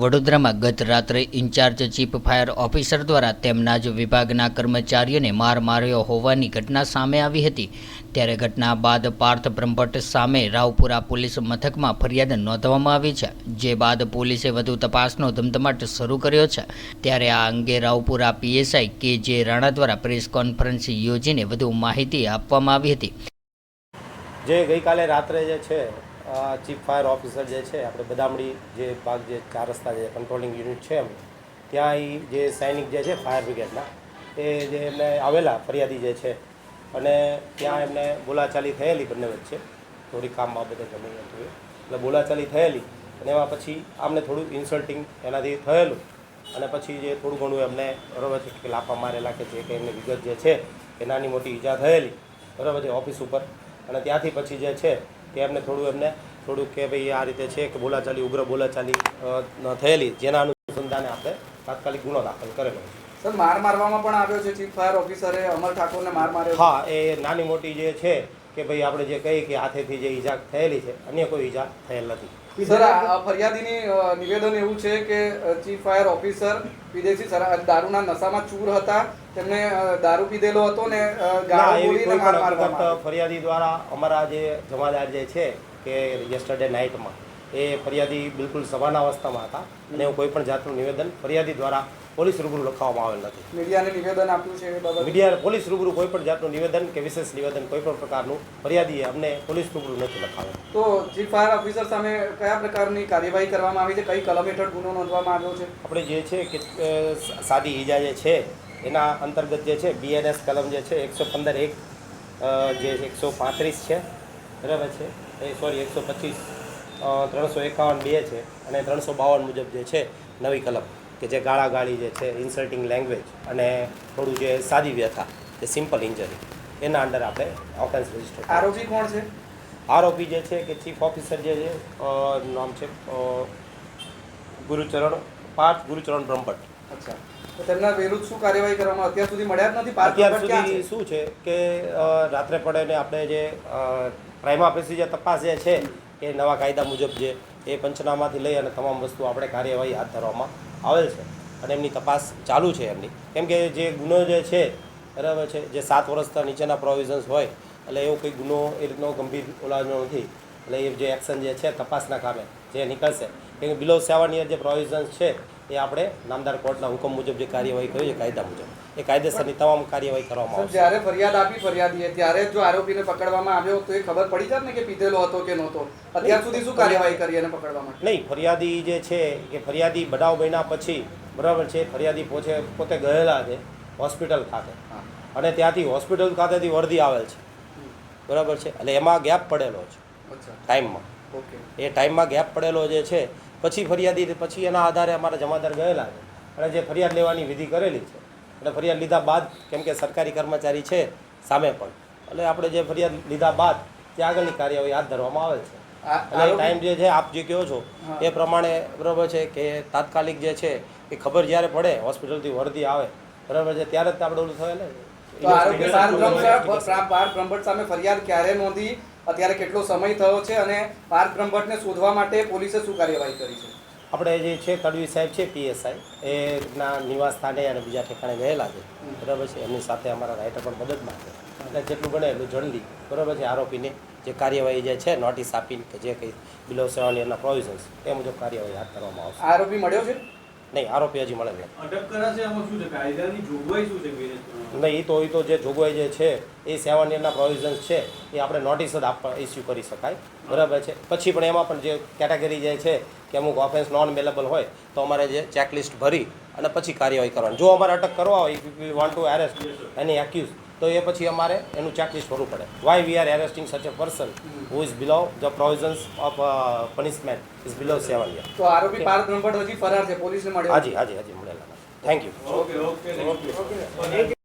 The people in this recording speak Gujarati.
વડોદરામાં ગત રાત્રે ઇન્ચાર્જ ચીફ ફાયર ઓફિસર દ્વારા તેમના જ વિભાગના કર્મચારીઓને માર માર્યો હોવાની ઘટના સામે આવી હતી. ત્યારે ઘટના બાદ પાર્થ બ્રહ્મભટ્ટ સામે રાવપુરા પોલીસ મથકમાં ફરિયાદ નોંધવામાં આવી છે, જે બાદ પોલીસે વધુ તપાસનો ધમધમાટ શરૂ કર્યો છે. ત્યારે આ અંગે રાવપુરા પીએસઆઈ કે જે રાણા દ્વારા પ્રેસ કોન્ફરન્સ યોજીને વધુ માહિતી આપવામાં આવી હતી. જે ગઈકાલે રાત્રે જે છે ચીફ ફાયર ઓફિસર જે છે, આપણે બદામડી જે ભાગ જે ચાર રસ્તા જે કંટ્રોલિંગ યુનિટ છે એમ, ત્યાં એ જે સૈનિક જે છે, ફાયર બ્રિગેડના, એ જે એમને આવેલા ફરિયાદી જે છે, અને ત્યાં એમને બોલાચાલી થયેલી બંને વચ્ચે, થોડી કામ બાબતે ગમે હતું એટલે બોલાચાલી થયેલી, અને એમાં પછી આમને થોડું ઇન્સલ્ટિંગ એનાથી થયેલું, અને પછી જે થોડું ઘણું એમને બરાબર છે કે લાફા મારેલા કે જે કંઈ એમની વિગત જે છે, એ નાની મોટી ઈજા થયેલી, બરાબર છે ઓફિસ ઉપર, અને ત્યાંથી પછી જે છે કે એમને થોડું એમને થોડું કે ભાઈ આ રીતે છે કે બોલાચાલી ઉગ્ર બોલાચાલી થયેલી જેના અનુસંધાને આપણે તાત્કાલિક ગુનો દાખલ કરેલો સર માર મારવામાં પણ આવ્યો છે ચીફ ફાયર ઓફિસરે અમર ઠાકોરને માર માર્યો હા એ નાની મોટી જે છે કે ભાઈ આપણે જે કહીએ કે હાથેથી જે ઈજા થયેલી છે અન્ય કોઈ ઈજા થયેલ નથી સર આ ફરિયાદીની નિવેદન એવું છે કે ચીફ ફાયર ઓફિસર વિદેશી દારૂના નશામાં ચૂર હતા તેમને દારૂ પીધેલો હતો ને. ફરિયાદી દ્વારા અમારા જે જમાદાર જે છે કે યસ્ટરડે નાઇટમાં એ ફરિયાદી બિલકુલ સભાના અવસ્થામાં હતા અને એવું કોઈ પણ જાતનું નિવેદન ફરિયાદી દ્વારા પોલીસ રૂબરૂ લખવામાં આવેલ નથી. મીડિયાને નિવેદન આપ્યું છે મીડિયા પોલીસ રૂબરૂ કોઈ પણ જાતનું નિવેદન કે વિશેષ નિવેદન કોઈ પણ પ્રકારનું ફરિયાદીએ અમને પોલીસ રૂબરૂ નથી લખાવ્યું તો ચીફ ફાયર ઓફિસર સામે કયા પ્રકારની કાર્યવાહી કરવામાં આવી છે? કઈ કલમ હેઠળ ગુનો નોંધવામાં આવ્યો છે? આપણે જે છે કે સાદી ઈજા જે છે એના અંતર્ગત જે છે બીએનએસ કલમ જે છે એકસો પંદર એક જે એકસો પાંત્રીસ છે બરાબર છે? એ સોરી એકસો પચીસ ત્રણસો એકાવન બે છે અને ત્રણસો બાવન મુજબ જે છે નવી કલમ કે જે ગાળાગાળી જે છે ઇન્સલ્ટિંગ લેંગ્વેજ અને થોડું જે સાદી વ્યથા જે સિમ્પલ ઇન્જરી એના અંડર આપણે ઓફેન્સ રજિસ્ટર આરોપી કોણ છે? આરોપી જે છે કે ચીફ ઓફિસર જે છે નામ છે ગુરુચરણ પાર્થ ગુરુચરણ બ્રહ્મભટ્ટ. અચ્છા. તેમના વિરુદ્ધ શું કાર્યવાહી કરવામાં અત્યાર સુધી મળ્યા જ નથી? અત્યાર સુધી શું છે કે રાત્રે પડે ને આપણે જે પ્રાઇમા પેસી જે તપાસ જે છે એ નવા કાયદા મુજબ જે એ પંચનામાથી લઈ અને તમામ વસ્તુ આપણે કાર્યવાહી હાથ ધરવામાં આવેલ છે અને એમની તપાસ ચાલુ છે એમની. કેમ કે જે ગુનો જે છે, બરાબર છે, જે સાત વર્ષના નીચેના પ્રોવિઝન્સ હોય, એટલે એવો કોઈ ગુનો એ રીતનો ગંભીર ઓલાનો નથી. એટલે એ જે એક્શન જે છે, તપાસના કામે જે નીકળશે. કેમ કે બિલો સેવન યર જે પ્રોવિઝન્સ છે એ આપણે નામદાર કોર્ટના હુકમ મુજબ જે કાર્યવાહી કરી છે કાયદા મુજબ. એ કાયદેસરની તમામ કાર્યવાહી કરવામાં આવશે. જ્યારે ફરિયાદ આપી ફરિયાદીએ ત્યારે જો આરોપીને પકડવામાં આવ્યો તો એ ખબર પડી જાત ને કે પીધેલો હતો કે નહોતો? અત્યાર સુધી શું કાર્યવાહી કરી એને પકડવા માટે? નહીં ફરિયાદી જે છે કે ફરિયાદી બનાવ બન્યા પછી બરાબર છે ફરિયાદી પોતે પોતે ગયેલા છે હોસ્પિટલ ખાતે. અને ત્યાંથી હોસ્પિટલ ખાતેથી વર્દી આવેલ છે. બરાબર છે? એટલે એમાં ગેપ પડેલો છે. અચ્છા. ટાઈમમાં. એ ટાઈમમાં ગેપ પડેલો જે છે પછી ફરિયાદી પછી એના આધારે અમારા જમાદાર ગયેલા છે. અને જે ફરિયાદ લેવાની વિધિ કરેલી છે એટલે ફરિયાદ લીધા બાદ કેમ કે સરકારી કર્મચારી છે સામે પણ એટલે આપણે જે ફરિયાદ લીધા બાદ તે આગળની કાર્યવાહી હાથ ધરવામાં આવે છે. અને ટાઈમ જે છે આપ જે કહો છો એ પ્રમાણે બરાબર છે કે તાત્કાલિક જે છે એ ખબર જ્યારે પડે હોસ્પિટલથી વર્દી આવે બરાબર છે ત્યારે જ આપણે ઓલું થયેલ ને ફરિયાદ ક્યારે નોંધી? અત્યારે કેટલો સમય થયો છે અને પાર્થ બ્રહ્મભટ્ટને શોધવા માટે પોલીસે શું કાર્યવાહી કરી છે? આપણે જે છે તડવી સાહેબ છે પીએસઆઈ. એ ના નિવાસ સ્થાને અને બીજા ઠેકાણે ગયેલા છે. બરાબર છે? એમની સાથે અમારા રાઇટર પણ મદદ માટે એટલે જેટલું બને એટલું જલ્દી બરાબર છે? આરોપીને જે કાર્યવાહી જે છે નોટિસ આપીને કે જે કંઈ બિલો સેવાની એના પ્રોવિઝન્સ એ મુજબ કાર્યવાહી હાથ કરવામાં આવશે. આરોપી મળ્યો છે? નહીં આરોપી હજી મળે નહીં છે? નહીં એ તો એ તો જે જોગવાઈ જે છે એ સેવન ઇયરના પ્રોવિઝન્સ છે એ આપણે નોટિસ જ આપવા ઇસ્યુ કરી શકાય. બરાબર છે? પછી પણ એમાં પણ જે કેટેગરી જે છે કે અમુક ઓફેન્સ નોન અવેલેબલ હોય તો અમારે જે ચેકલિસ્ટ ભરી અને પછી કાર્યવાહી કરવાની. જો અમારે અટક કરવા હોય if we want to arrest any accused તો એ પછી અમારે એનું ચેકલિસ્ટ ભરવું પડે. Y we are arresting such a person who is below the provisions of punishment is below seven year તો આરોપી પાર્થ નંબર હજી ફરાર છે પોલીસને મળ્યો. હાજી હાજી હાજી મળેલા. Thank you okay okay okay